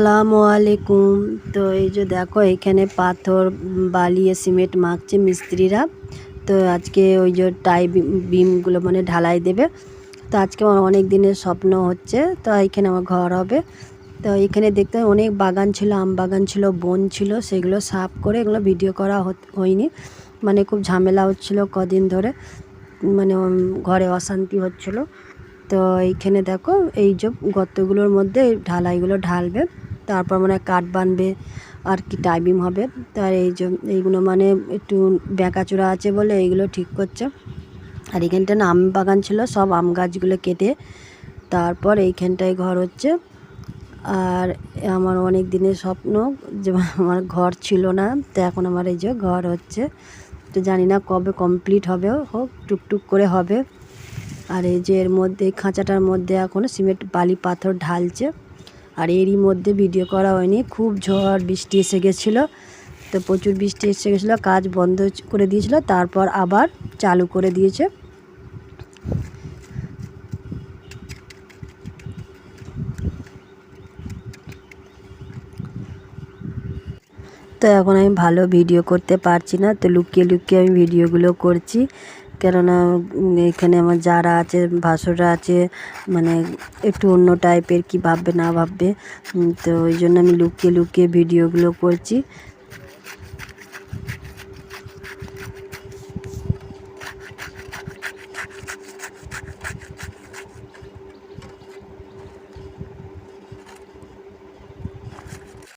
আসসালামু আলাইকুম। তো এই যে দেখো, এখানে পাথর, বালি সিমেন্ট মাখছে মিস্ত্রিরা। তো আজকে ওই যে টাই বিমগুলো মানে ঢালাই দেবে। তো আজকে আমার অনেক দিনের স্বপ্ন হচ্ছে, তো এখানে আমার ঘর হবে। তো এখানে দেখতে অনেক বাগান ছিল, আম বাগান ছিল, বন ছিল, সেগুলো সাফ করে এগুলো ভিডিও করা হয়নি। মানে খুব ঝামেলা হচ্ছিল কদিন ধরে। মানে ঘরে অশান্তি হচ্ছিল। তো এইখানে দেখো, এই যে গর্তগুলোর মধ্যে ঢালাইগুলো ঢালবে। তারপর মানে কাঠ বানবে আর কি টাইমিং হবে। তার এই যে এইগুলো মানে একটু বেঁকাচোরা আছে বলে এইগুলো ঠিক করছে। আর এইখানটা না আম বাগান ছিল, সব আম গাছগুলো কেটে তারপর এইখানটায় ঘর হচ্ছে। আর আমার অনেক দিনের স্বপ্ন যে আমার ঘর ছিল না, তো এখন আমার এই যে ঘর হচ্ছে। তো জানি না কবে কমপ্লিট হবে, হোক টুকটুক করে হবে। আর এই যে এর মধ্যে খাঁচাটার মধ্যে এখন সিমেন্ট, বালি, পাথর ঢালছে। আর এরই মধ্যে ভিডিও করা হয়নি। খুব ঝড় বৃষ্টি এসে গেছিল। তো প্রচুর বৃষ্টি এসে গেছিল, কাজ বন্ধ করে দিয়েছিল, তারপর আবার চালু করে দিয়েছে। তো এখন আমি ভালো ভিডিও করতে পারছি না, তো লুকিয়ে লুকিয়ে আমি ভিডিওগুলো করছি। কেননা এখানে আমার যারা আছে, ভাসুররা আছে মানে একটু অন্য টাইপের কি ভাববে না ভাববে তো ওই জন্য আমি লুকিয়ে লুকিয়ে ভিডিওগুলো করছি।